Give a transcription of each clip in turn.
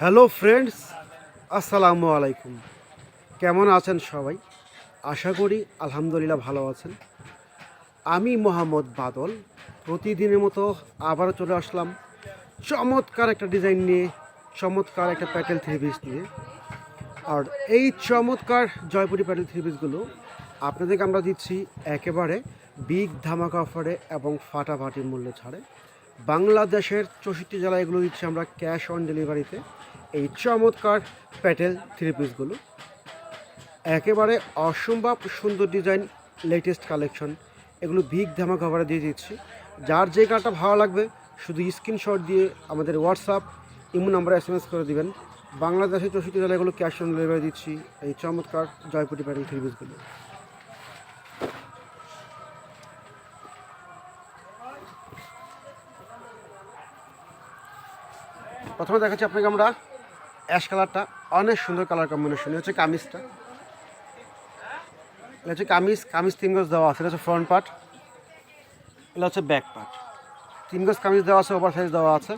Hello friends, আসসালামু আলাইকুম। কেমন আছেন সবাই? আশা করি আলহামদুলিল্লাহ ভালো আছেন। আমি মোহাম্মদ বাদল। প্রতিদিনের মতো আবারও চলে আসলাম। চমৎকার একটা ডিজাইন নিয়ে, চমৎকার একটা প্যাটেল থ্রি পিস নিয়ে। আর এই চমৎকার জয়পুরি প্যাটেল থ্রি পিসগুলো আপনাদেরকে আমরা দিচ্ছি একেবারে বিগ ধামাকা অফারে এবং ফাটাফাটি মূল্য ছাড়ে। বাংলাদেশের চৌষট্টি জেলায় এগুলো দিচ্ছি আমরা ক্যাশ অন ডেলিভারিতে। এই চমৎকার প্যাটেল থ্রি পিসগুলো। একেবারে অসম্ভব সুন্দর ডিজাইন লেটেস্ট কালেকশন এগুলো বিগ ধামা কভারে দিয়ে দিচ্ছি। যার যে কারটা ভালো লাগবে, শুধু স্ক্রিনশট দিয়ে আমাদের হোয়াটসঅ্যাপ ইমো নাম্বারে এস এম এস করে দিবেন। বাংলাদেশের চৌষট্টি জেলায় এগুলো ক্যাশ অন ডেলিভারি দিচ্ছি। এই চমৎকার জয়পুটি প্যাটেল থ্রি পিসগুলো। প্রথমে দেখাচ্ছি আপনাকে আমরা অ্যাশ কালারটা। অনেক সুন্দর কালার কম্বিনেশন হচ্ছে কামিজটা। এটা হচ্ছে কামিজ কামিজ তিন গজ দেওয়া আছে। এটা হচ্ছে ফ্রন্ট পার্ট এটা হচ্ছে ব্যাক পার্ট তিন গজ কামিজ দেওয়া আছে, ওভার সাইজ দেওয়া আছে।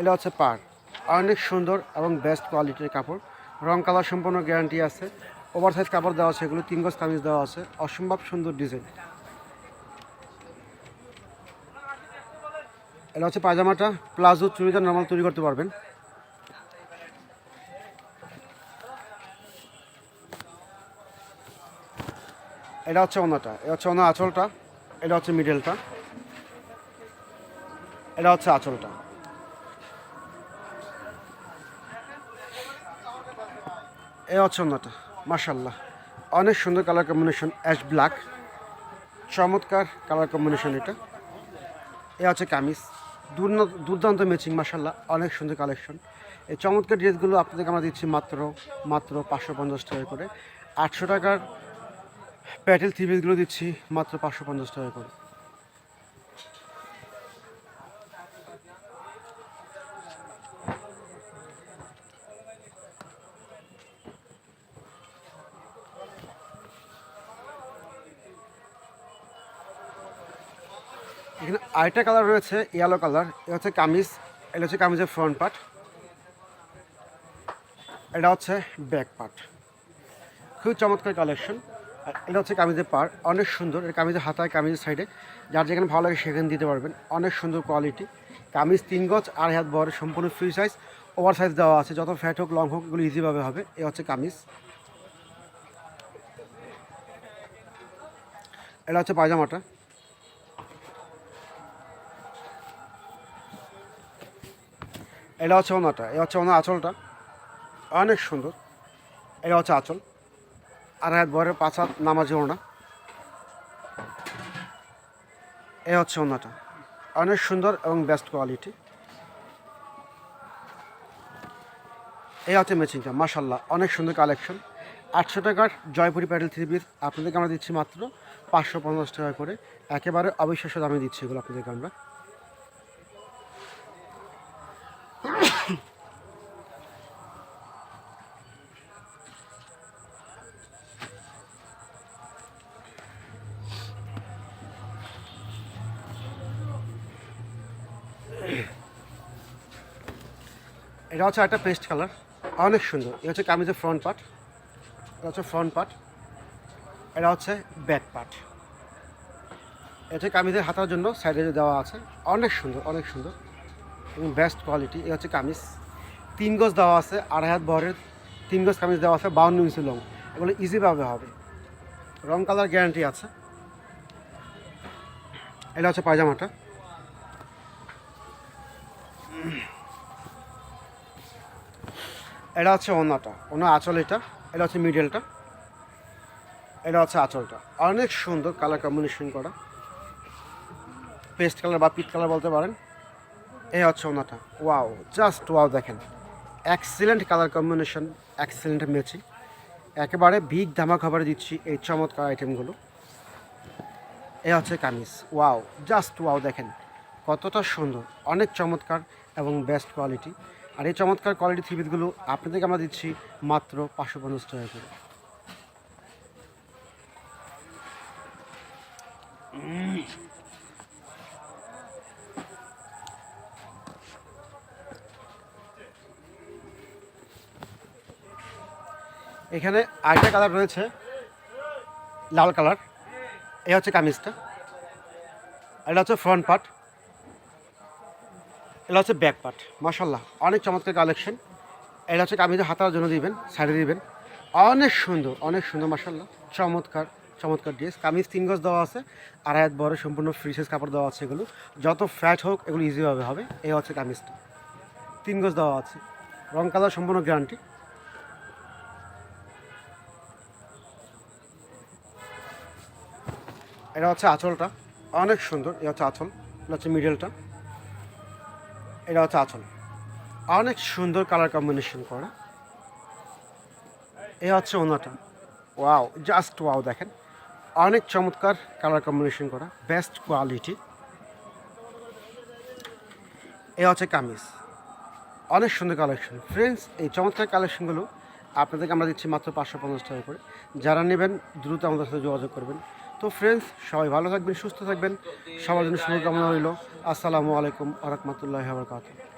এটা হচ্ছে পার্ট অনেক সুন্দর এবং বেস্ট কোয়ালিটির কাপড়। রং কালার সম্পূর্ণ গ্যারান্টি আছে। ওভার সাইজ কাপড় দেওয়া আছে, এগুলো তিন গজ কামিজ দেওয়া আছে। অসম্ভব সুন্দর ডিজাইন এটা হচ্ছে পায়জামাটা প্লাজো চুড়িদার নর্মাল তৈরি করতে পারবেন। এটা হচ্ছে ওনাটা, এটা হচ্ছে ওনা আঁচলটা, এটা হচ্ছে মিডলটা এটা হচ্ছে আঁচলটা। এ হচ্ছে ওনাটা মার্শাল্লাহ অনেক সুন্দর কালার কম্বিনেশন অ্যাশ ব্ল্যাক চমৎকার কালার কম্বিনেশন এটা। এ হচ্ছে কামিজ। দুর্দান্ত ম্যাচিং মাসাল্লাহ অনেক সুন্দর কালেকশন এই চমৎকার ড্রেসগুলো আপনাদেরকে আমরা দিচ্ছি মাত্র মাত্র পাঁচশো পঞ্চাশ টাকা করে। আটশো টাকার প্যাটেল থ্রি দিচ্ছি, মাত্র পাঁচশো পঞ্চাশ টাকা করে। এখানে আরেকটা কালার রয়েছে ইয়েলো কালার। এটা হচ্ছে কামিজ, এটা হচ্ছে কামিজের ফ্রন্ট পার্ট এটা হচ্ছে ব্যাক পার্ট খুব চমৎকার কালেকশন আর এটা হচ্ছে কামিজের পার অনেক সুন্দর। এটা কামিজের হাতায়, কামিজের সাইডে যার যেখানে ভালো লাগে সেখানে দিতে পারবেন। অনেক সুন্দর কোয়ালিটি কামিজ তিন গজ আর হাত বড়, সম্পূর্ণ ফ্রি সাইজ ওভার সাইজ দেওয়া আছে। যত ফ্যাট হোক লং হোক, এগুলো ইজিভাবে হবে। এ হচ্ছে কামিজ। এটা হচ্ছে পায়জামাটা। এটা হচ্ছে ওনাটা এটা হচ্ছে ওনার আঁচলটা। অনেক সুন্দর, এটা হচ্ছে আঁচল। আর হাত বরের পাঁচ হাত নামাজি ওনা এ হচ্ছে ওনাটা। অনেক সুন্দর এবং বেস্ট কোয়ালিটি এই হচ্ছে ম্যাচিংটা মাসাল্লাহ অনেক সুন্দর কালেকশন আটশো টাকার জয়পুরি প্যাডেল থ্রি পিস আপনাদেরকে আমরা দিচ্ছি মাত্র পাঁচশো পঞ্চাশ টাকা করে। একেবারে অবিশ্বাস্য দামে দিচ্ছি এগুলো আপনাদেরকে আমরা। এটা হচ্ছে একটা পেস্ট কালার অনেক সুন্দর। এটা হচ্ছে কামিজের ফ্রন্ট পার্ট এটা হচ্ছে ফ্রন্ট পার্ট এটা হচ্ছে ব্যাক পার্ট এটা হচ্ছে কামিজের হাতার জন্য সাইডে দেওয়া আছে। অনেক সুন্দর অনেক সুন্দর। এবং বেস্ট কোয়ালিটি এটা হচ্ছে কামিজ। তিন গজ দেওয়া আছে, আড়াই হাত বহরের তিন গজ কামিজ দেওয়া আছে, বাউন্ন ইঞ্চি লং এগুলো ইজিভাবে হবে। রং কালার গ্যারান্টি আছে। এটা হচ্ছে পায়জামাটা। এটা হচ্ছে ওনাটা ওনার আঁচল এটা এটা হচ্ছে মিডলটা এটা হচ্ছে আঁচলটা। অনেক সুন্দর কালার কম্বিনেশন করা। পেস্ট কালার বা পিট কালার বলতে পারেন। এই হচ্ছে ওনাটা ওয়াও জাস্ট ওয়াও দেখেন। Excellent colour combination excellent matching একেবারে বিগ ধামা খাবারে দিচ্ছি এই চমৎকার আইটেমগুলো এ হচ্ছে কামিজ। ওয়াও জাস্ট ওয়াও দেখেন। কতটা সুন্দর। অনেক চমৎকার এবং বেস্ট কোয়ালিটি আর এই চমৎকার কোয়ালিটি থ্রিপিসগুলো আপনাদেরকে আমরা দিচ্ছি মাত্র পাঁচশো পঞ্চাশ টাকা করে। এখানে আরেকটা কালার রয়েছে লাল কালার এই হচ্ছে কামিজটা। এটা হচ্ছে ফ্রন্ট পার্ট এটা হচ্ছে ব্যাক পার্ট মাসাল্লাহ অনেক চমৎকার কালেকশন এটা হচ্ছে কামিজের হাতার জন্য দিবেন সাইডে দিবেন। অনেক সুন্দর অনেক সুন্দর মাসাল্লাহ চমৎকার চমৎকার ড্রেস কামিজ তিন গজ দেওয়া আছে আর এক বড়, সম্পূর্ণ ফ্রি সাইজ কাপড় দেওয়া আছে এগুলো। যত ফ্যাট হোক, এগুলো ইজিভাবে হবে। এই হচ্ছে কামিজটা। তিন গজ দেওয়া আছে। রং কালার সম্পূর্ণ গ্যারান্টি এটা হচ্ছে আঁচলটা। অনেক সুন্দর এটা হচ্ছে আঁচল। এটা হচ্ছে মিডলটা এটা হচ্ছে আঁচল। অনেক সুন্দর কালার কম্বিনেশন করা। এ হচ্ছে ওনাটা। ওয়াও জাস্ট ওয়াও দেখেন। অনেক চমৎকার কালার কম্বিনেশন করা। বেস্ট কোয়ালিটি এ হচ্ছে কামিজ। অনেক সুন্দর কালেকশন ফ্রেন্ডস এই চমৎকার কালেকশনগুলো আপনাদেরকে আমরা দিচ্ছি মাত্র পাঁচশো পঞ্চাশ টাকা করে। যারা নেবেন, দ্রুত আমাদের সাথে যোগাযোগ করবেন। তো ফ্রেন্ডস সবাই ভালো থাকবেন, সুস্থ থাকবেন। সবার জন্য শুভকামনা রইল। আসসালামু আলাইকুম আরহামতুল্লাহ আবরকাত বরকাত